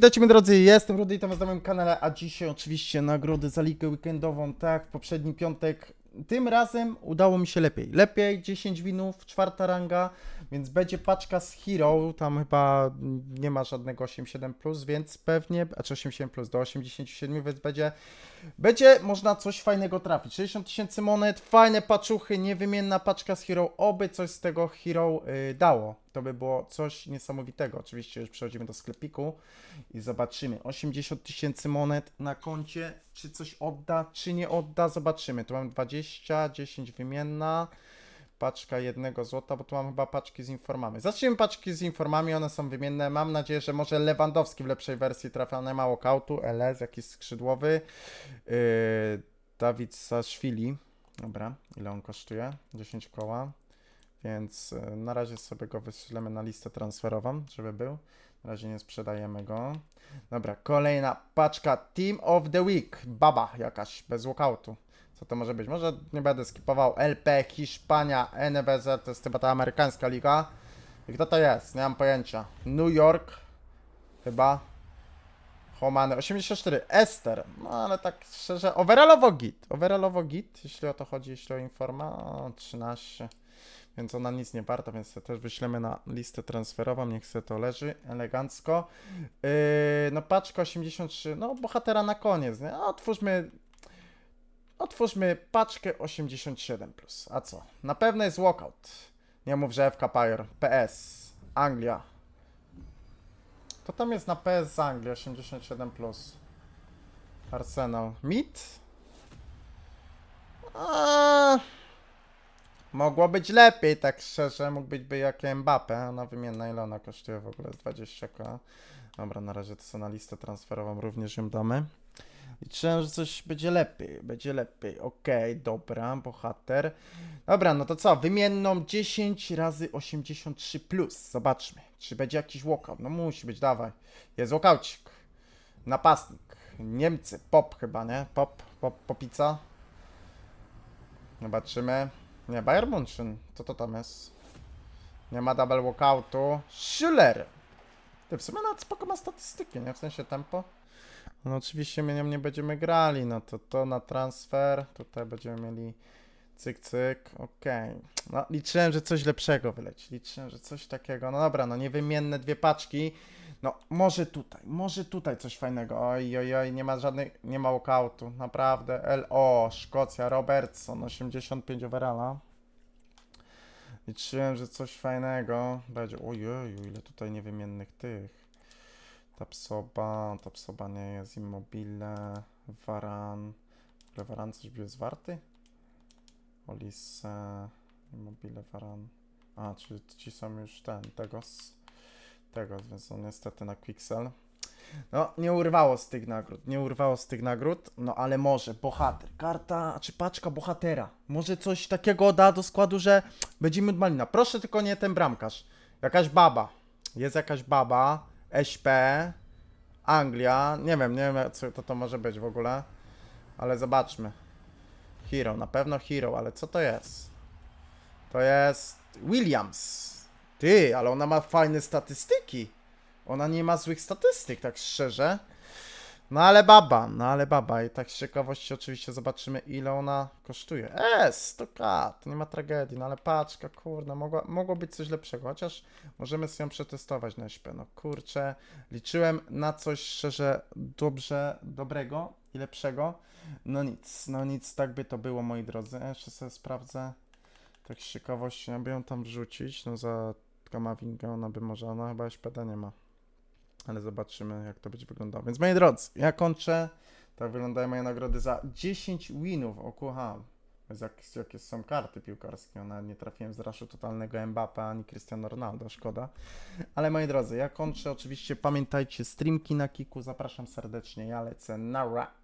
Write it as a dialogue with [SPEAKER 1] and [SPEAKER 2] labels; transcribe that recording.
[SPEAKER 1] Witajcie drodzy, jestem Rudy i to na moim kanale, a dzisiaj oczywiście nagrody za ligę weekendową, tak, poprzedni piątek. Tym razem udało mi się lepiej. Lepiej, 10 winów, czwarta ranga, więc będzie paczka z Hero, tam chyba nie ma żadnego 87+, więc pewnie, a czy 87+, do 87, więc będzie, będzie można coś fajnego trafić. 60 tysięcy monet, fajne paczuchy, niewymienna paczka z Hero, oby coś z tego Hero y, dało. To by było coś niesamowitego. Oczywiście już przechodzimy do sklepiku i zobaczymy. 80 tysięcy monet na koncie. Czy coś odda, czy nie odda? Zobaczymy. Tu mam 20, 10 wymienna. Paczka jednego złota, bo tu mam chyba paczki z informami. Zacznijmy paczki z informami, one są wymienne. Mam nadzieję, że może Lewandowski w lepszej wersji trafia na mało kautu. LS, jakiś skrzydłowy. Yy, Dawid Saszwili. Dobra, ile on kosztuje? 10 koła. Więc y, na razie sobie go wyślemy na listę transferową, żeby był. Na razie nie sprzedajemy go. Dobra, kolejna paczka Team of the Week. Baba jakaś, bez walkoutu. Co to może być? Może nie będę skipował. LP, Hiszpania, NBZ, to jest chyba ta amerykańska liga. I kto to jest? Nie mam pojęcia. New York, chyba. Homany 84, Ester. No ale tak szczerze, overallowo git. Overallowo git, jeśli o to chodzi, jeśli o informa. O, 13 więc ona nic nie warta, więc też wyślemy na listę transferową, niech se to leży elegancko. Yy, no paczka 83, no bohatera na koniec, nie? Otwórzmy, otwórzmy paczkę 87+, plus. a co? Na pewno jest walkout. Nie mów, że FK Pyre, PS, Anglia. To tam jest na PS z Anglii 87+. Plus. Arsenal. Mit? A... Mogło być lepiej, tak szczerze. Mógł być by jak Mbappe. Ona wymienna ile ona kosztuje w ogóle? Z 20 k. Dobra, na razie to co na listę transferową również ją damy. Liczyłem, że coś będzie lepiej, będzie lepiej. Okej, dobra, bohater. Dobra, no to co? Wymienną 10 razy 83 plus. Zobaczmy, czy będzie jakiś walkout. No musi być, dawaj. Jest walkoucik. Napastnik. Niemcy, pop chyba, nie? Pop, pop, popica. Zobaczymy. Nie, Bayern München. Co to tam jest? Nie ma double walkoutu. Schüller! Ty w sumie nawet spoko ma statystyki, nie? W sensie tempo. No oczywiście my nią nie będziemy grali, no to to na transfer. Tutaj będziemy mieli cyk, cyk. Okej. No liczyłem, że coś lepszego wyleci. Liczyłem, że coś takiego. No dobra, no niewymienne dwie paczki. No może tutaj, może tutaj coś fajnego. Oj, oj, oj, nie ma żadnej, nie ma walkoutu. Naprawdę. LO, Szkocja, Robertson, 85 overalla. Liczyłem, że coś fajnego będzie. Ojeju, ile tutaj niewymiennych tych. Tapsoba, Tapsoba nie jest, Immobile, Varan. W ogóle Varan coś jest warty? Olise, Immobile, Varan. A, czyli ci są już ten, Tegos. Tegos, więc on niestety na Quixel. No, nie urwało z tych nagród, nie urwało z tych nagród, no ale może, bohater, karta, czy paczka bohatera, może coś takiego da do składu, że będziemy malina. Proszę tylko nie ten bramkarz, jakaś baba, jest jakaś baba, SP, Anglia, nie wiem, nie wiem co to, to może być w ogóle, ale zobaczmy. Hero, na pewno Hero, ale co to jest? To jest Williams. Ty, ale ona ma fajne statystyki. Ona nie ma złych statystyk, tak szczerze. No ale baba, no ale baba. I tak z ciekawości oczywiście zobaczymy, ile ona kosztuje. E, 100k, to nie ma tragedii, no ale paczka, kurde, mogła, mogło być coś lepszego, chociaż możemy sobie ją przetestować na SP. No kurczę, liczyłem na coś szczerze dobrze, dobrego i lepszego. No nic, no nic, tak by to było, moi drodzy. E, Jeszcze sobie sprawdzę, tak z ciekawości, aby ją tam wrzucić, no za Kamavinga ona by może, ona chyba SPD nie ma ale zobaczymy, jak to będzie wyglądało. Więc moi drodzy, ja kończę. Tak wyglądają moje nagrody za 10 winów. O kucha. Jak, jakie są karty piłkarskie. Ona nie trafiłem z raszu totalnego Mbappe ani Cristiano Ronaldo, szkoda. Ale moi drodzy, ja kończę. Oczywiście pamiętajcie, streamki na Kiku. Zapraszam serdecznie. Ja lecę na ra.